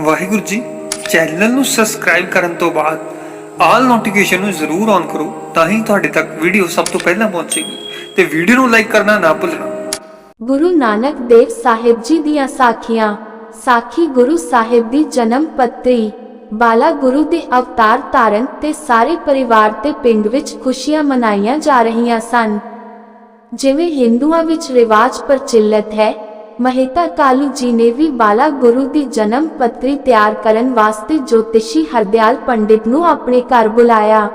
Waheguru ji, channel ਨੂੰ subscribe ਕਰਨ ਤੋਂ ਬਾਅਦ ਆਲ ਨੋਟੀਫਿਕੇਸ਼ਨ ਨੂੰ ਜ਼ਰੂਰ ਔਨ ਕਰੋ ਤਾਂ ਹੀ ਤੁਹਾਡੇ ਤੱਕ ਵੀਡੀਓ ਸਭ ਤੋਂ ਪਹਿਲਾਂ ਪਹੁੰਚੇਗੀ ਤੇ ਵੀਡੀਓ ਨੂੰ ਲਾਈਕ ਕਰਨਾ ਨਾ ਭੁੱਲਣਾ। ਗੁਰੂ ਨਾਨਕ ਦੇਵ ਸਾਹਿਬ ਜੀ ਦੀਆਂ ਸਾਖੀਆਂ, ਸਾਖੀ ਗੁਰੂ ਸਾਹਿਬ ਦੀ ਜਨਮ ਪੱਤਰੀ, ਬਾਲਾ ਗੁਰੂ ਦੇ ਅਵਤਾਰ ਧਾਰਨ ਤੇ ਸਾਰੇ ਪਰਿਵਾਰ ਤੇ ਪਿੰਡ ਵਿੱਚ ਖੁਸ਼ੀਆਂ ਮਨਾਈਆਂ ਜਾ ਰਹੀਆਂ ਸਨ। ਜਿਵੇਂ ਹਿੰਦੂਆਂ ਵਿੱਚ ਰਿਵਾਜ ਪ੍ਰਚਲਿਤ ਹੈ ਮਹਿਤਾ ਕਾਲੂ ਜੀ ਨੇ ਵੀ ਬਾਲਾ ਗੁਰੂ ਦੀ ਜਨਮ ਪੱਤਰੀ ਤਿਆਰ ਕਰਨ ਵਾਸਤੇ ਜੋਤਿਸ਼ੀ ਹਰਦਿਆਲ ਪੰਡਿਤ ਨੂੰ ਆਪਣੇ ਘਰ ਬੁਲਾਇਆ।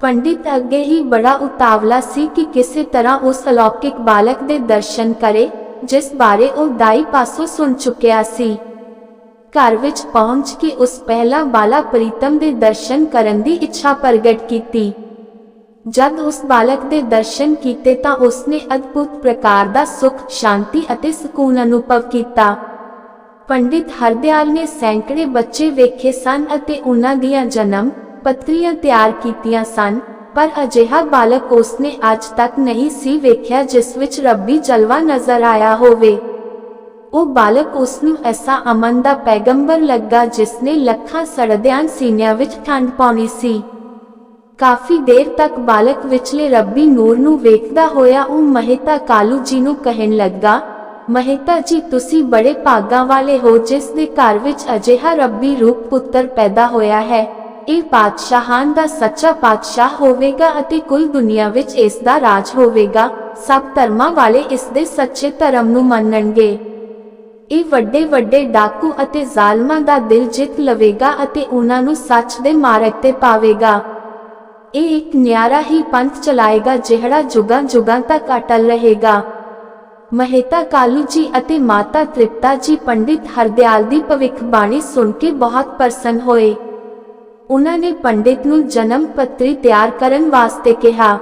ਪੰਡਿਤ ਅੱਗੇ ਹੀ ਬੜਾ ਉਤਾਵਲਾ ਸੀ ਕਿ ਕਿਸੇ ਤਰ੍ਹਾਂ ਉਸ ਅਲੌਕਿਕ ਬਾਲਕ ਦੇ ਦਰਸ਼ਨ ਕਰੇ, ਜਿਸ ਬਾਰੇ ਉਹ ਦਾਈ ਪਾਸੋਂ ਸੁਣ ਚੁੱਕਿਆ ਸੀ। ਘਰ ਵਿੱਚ ਪਹੁੰਚ ਕੇ ਉਸ ਪਹਿਲਾ ਬਾਲਾ ਪ੍ਰੀਤਮ ਦੇ ਦਰਸ਼ਨ ਕਰਨ ਦੀ ਇੱਛਾ ਪ੍ਰਗਟ ਕੀਤੀ। ਜਦ ਉਸ ਬਾਲਕ ਦੇ ਦਰਸ਼ਨ ਕੀਤੇ ਤਾਂ ਉਸਨੇ ਅਦਭੁਤ ਪ੍ਰਕਾਰ ਦਾ ਸੁਖ, ਸ਼ਾਂਤੀ ਅਤੇ ਸਕੂਨ ਅਨੁਭਵ ਕੀਤਾ। ਪੰਡਿਤ ਹਰਦਿਆਲ ਨੇ ਸੈਂਕੜੇ ਬੱਚੇ ਵੇਖੇ ਸਨ ਅਤੇ ਉਹਨਾਂ ਦੀਆਂ ਜਨਮ ਪੱਤਰੀਆਂ ਤਿਆਰ ਕੀਤੀਆਂ ਸਨ, ਪਰ ਅਜਿਹਾ ਬਾਲਕ ਉਸਨੇ ਅੱਜ ਤੱਕ ਨਹੀਂ ਸੀ ਵੇਖਿਆ ਜਿਸ ਵਿੱਚ ਰੱਬੀ ਜਲਵਾ ਨਜ਼ਰ ਆਇਆ ਹੋਵੇ। ਉਹ ਬਾਲਕ ਉਸ ਨੂੰ ਐਸਾ ਅਮਨ ਦਾ ਪੈਗੰਬਰ ਲੱਗਾ ਜਿਸ ਨੇ ਲੱਖਾਂ ਸੜਦਿਆਂ ਸੀਨਿਆਂ ਵਿੱਚ ਠੰਡ ਪਾਉਣੀ ਸੀ। ਕਾਫੀ ਦੇਰ ਤੱਕ ਬਾਲਕ ਵਿਚਲੇ ਰੱਬੀ ਨੂਰ ਨੂੰ ਵੇਖਦਾ ਹੋਇਆ ਉਹ ਮਹਿਤਾ ਕਾਲੂ ਜੀ ਨੂੰ ਕਹਿਣ ਲੱਗਾ, ਮਹਿਤਾ ਜੀ, ਤੁਸੀਂ ਬੜੇ ਭਾਗਾਂ ਵਾਲੇ ਹੋ, ਜਿਸ ਦੇ ਘਰ ਵਿੱਚ ਅਜਿਹਾ ਰੱਬੀ ਰੂਪ ਪੁੱਤਰ ਪੈਦਾ ਹੋਇਆ ਹੈ। ਇਹ ਪਾਤਸ਼ਾਹਾਂ ਦਾ ਸੱਚਾ ਪਾਤਸ਼ਾਹ ਹੋਵੇਗਾ ਅਤੇ ਕੁੱਲ ਦੁਨੀਆ ਵਿੱਚ ਇਸ ਦਾ ਰਾਜ ਹੋਵੇਗਾ। ਸਭ ਧਰਮਾਂ ਵਾਲੇ ਇਸ ਦੇ ਸੱਚੇ ਧਰਮ ਨੂੰ ਮੰਨਣਗੇ। ਇਹ ਵੱਡੇ ਵੱਡੇ ਡਾਕੂ ਅਤੇ ਜ਼ਾਲਮਾਂ ਦਾ ਦਿਲ ਜਿੱਤ ਲਵੇਗਾ ਅਤੇ ਉਹਨਾਂ ਨੂੰ ਸੱਚ ਦੇ ਮਾਰਗ ਤੇ ਪਾਵੇਗਾ। ਇਹ ਇੱਕ ਨਿਆਰਾ ਹੀ ਪੰਥ ਚਲਾਏਗਾ ਜਿਹੜਾ ਜੁਗਾਂ ਜੁਗਾਂ ਤੱਕ ਅਟਲ ਰਹੇਗਾ। ਮਹਿਤਾ ਕਾਲੂ ਜੀ ਅਤੇ ਮਾਤਾ ਤ੍ਰਿਪਤਾ ਜੀ ਪੰਡਿਤ ਹਰਦਿਆਲ ਦੀ ਭਵਿੱਖਬਾਣੀ ਸੁਣ ਕੇ ਬਹੁਤ ਪ੍ਰਸੰਨ ਹੋਏ। ਉਹਨਾਂ ਨੇ ਪੰਡਿਤ ਨੂੰ ਜਨਮ ਪੱਤਰੀ ਤਿਆਰ ਕਰਨ ਵਾਸਤੇ ਕਿਹਾ।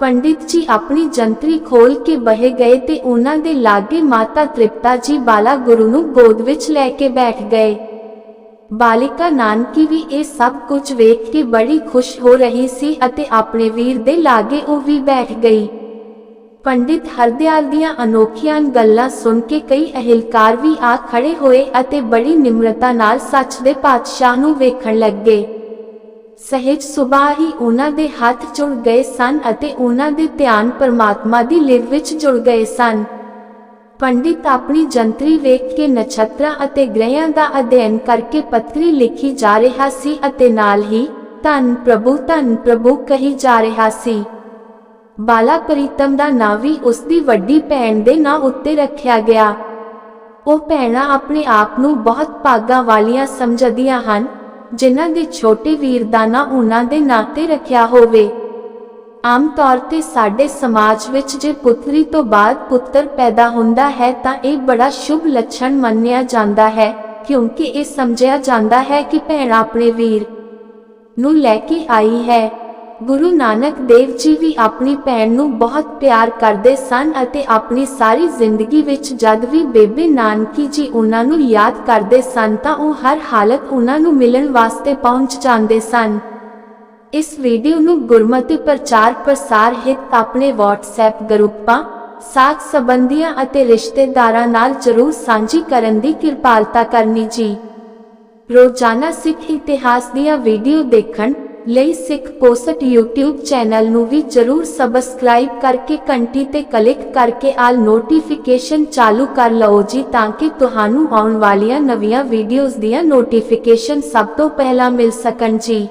ਪੰਡਿਤ ਜੀ ਆਪਣੀ ਜੰਤਰੀ ਖੋਲ ਕੇ ਬਹਿ ਗਏ ਤੇ ਉਹਨਾਂ ਦੇ ਲਾਗੇ ਮਾਤਾ ਤ੍ਰਿਪਤਾ ਜੀ ਬਾਲਾ ਗੁਰੂ ਨੂੰ ਗੋਦ ਵਿੱਚ ਲੈ ਕੇ ਬੈਠ ਗਏ। ਬਾਲਿਕਾ ਨਾਨਕੀ ਵੀ ਇਹ ਸਭ ਕੁਝ ਵੇਖ ਕੇ ਬੜੀ ਖੁਸ਼ ਹੋ ਰਹੀ ਸੀ ਅਤੇ ਆਪਣੇ ਵੀਰ ਦੇ ਲਾਗੇ ਉਹ ਵੀ ਬੈਠ ਗਈ। ਪੰਡਿਤ ਹਰਦਿਆਲ ਦੀਆਂ ਅਨੋਖੀਆਂ ਗੱਲਾਂ ਸੁਣ ਕੇ ਕਈ ਅਹਿਲਕਾਰ ਵੀ ਆ ਖੜੇ ਹੋਏ ਅਤੇ ਬੜੀ ਨਿਮਰਤਾ ਨਾਲ ਸੱਚ ਦੇ ਪਾਤਸ਼ਾਹ ਨੂੰ ਵੇਖਣ ਲੱਗੇ। ਸਹਿਜ ਸੁਭਾਅ ਹੀ ਉਹਨਾਂ ਦੇ ਹੱਥ ਜੁੜ ਗਏ ਸਨ ਅਤੇ ਉਹਨਾਂ ਦੇ ਧਿਆਨ ਪਰਮਾਤਮਾ ਦੀ ਲਿਵ ਵਿੱਚ ਜੁੜ ਗਏ ਸਨ। ਪੰਡਿਤ ਆਪਣੀ ਜੰਤਰੀ ਵੇਖ ਕੇ ਨਛੱਤਰਾਂ ਅਤੇ ਗ੍ਰਹਿਆਂ ਦਾ ਅਧਿਐਨ ਕਰਕੇ ਪੱਤਰੀ ਲਿਖੀ ਜਾ ਰਿਹਾ ਸੀ ਅਤੇ ਨਾਲ ਹੀ ਧੰਨ ਪ੍ਰਭੂ ਧੰਨ ਪ੍ਰਭੂ ਕਹੀ ਜਾ ਰਿਹਾ ਸੀ। ਬਾਲਾ ਪ੍ਰੀਤਮ ਦਾ ਨਾਂ ਵੀ ਉਸ ਦੀ ਵੱਡੀ ਭੈਣ ਦੇ ਨਾਂ ਉੱਤੇ ਰੱਖਿਆ ਗਿਆ। ਉਹ ਭੈਣਾਂ ਆਪਣੇ ਆਪ ਨੂੰ ਬਹੁਤ ਭਾਗਾਂ ਵਾਲੀਆਂ ਸਮਝਦੀਆਂ ਹਨ, ਜਿਨ੍ਹਾਂ ਦੇ ਛੋਟੇ ਵੀਰ ਦਾ ਨਾਂ ਉਹਨਾਂ ਦੇ ਨਾਂ ਤੇ ਰੱਖਿਆ ਹੋਵੇ। ਆਮ ਤੌਰ ਤੇ ਸਾਡੇ ਸਮਾਜ ਵਿੱਚ ਜੇ ਪੁੱਤਰੀ ਤੋਂ ਬਾਅਦ ਪੁੱਤਰ ਪੈਦਾ ਹੁੰਦਾ ਹੈ ਤਾਂ ਇਹ ਬੜਾ ਸ਼ੁਭ ਲੱਛਣ ਮੰਨਿਆ ਜਾਂਦਾ ਹੈ, ਕਿਉਂਕਿ ਇਹ ਸਮਝਿਆ ਜਾਂਦਾ ਹੈ ਕਿ ਭੈਣ ਆਪਣੇ ਵੀਰ ਨੂੰ ਲੈ ਕੇ ਆਈ ਹੈ। ਗੁਰੂ ਨਾਨਕ ਦੇਵ ਜੀ ਵੀ ਆਪਣੀ ਭੈਣ ਨੂੰ ਬਹੁਤ ਪਿਆਰ ਕਰਦੇ ਸਨ ਅਤੇ ਆਪਣੀ ਸਾਰੀ ਜ਼ਿੰਦਗੀ ਵਿੱਚ ਜਦ ਵੀ ਬੇਬੇ ਨਾਨਕੀ ਜੀ ਉਹਨਾਂ ਨੂੰ ਯਾਦ ਕਰਦੇ ਸਨ ਤਾਂ ਉਹ ਹਰ ਹਾਲਤ ਉਹਨਾਂ ਨੂੰ ਮਿਲਣ ਵਾਸਤੇ ਪਹੁੰਚ ਜਾਂਦੇ ਸਨ। ਇਸ ਵੀਡੀਓ ਨੂੰ ਗੁਰਮਤਿ ਪ੍ਰਚਾਰ ਪ੍ਰਸਾਰ ਹਿਤ ਆਪਣੇ WhatsApp ਗਰੁੱਪਾਂ, ਸਾਥ ਸੰਬੰਧੀਆਂ ਅਤੇ ਰਿਸ਼ਤੇਦਾਰਾਂ ਨਾਲ ਜਰੂਰ ਸਾਂਝੀ ਕਰਨ ਦੀ ਕਿਰਪਾਲਤਾ ਕਰਨੀ ਜੀ। ਰੋਜ਼ਾਨਾ ਸਿੱਖ ਇਤਿਹਾਸ ਦੀਆਂ ਵੀਡੀਓ ਦੇਖਣ ਲਈ ਸਿੱਖ ਪੋਸਟ YouTube ਚੈਨਲ ਨੂੰ ਵੀ ਜਰੂਰ ਸਬਸਕ੍ਰਾਈਬ ਕਰਕੇ ਘੰਟੀ ਤੇ ਕਲਿੱਕ ਕਰਕੇ ਆਲ ਨੋਟੀਫਿਕੇਸ਼ਨ ਚਾਲੂ ਕਰ ਲਓ ਜੀ ਤਾਂ ਕਿ ਤੁਹਾਨੂੰ ਆਉਣ ਵਾਲੀਆਂ ਨਵੀਆਂ ਵੀਡੀਓਜ਼ ਦੀਆਂ ਨੋਟੀਫਿਕੇਸ਼ਨ ਸਭ ਤੋਂ ਪਹਿਲਾਂ ਮਿਲ ਸਕਣ ਜੀ।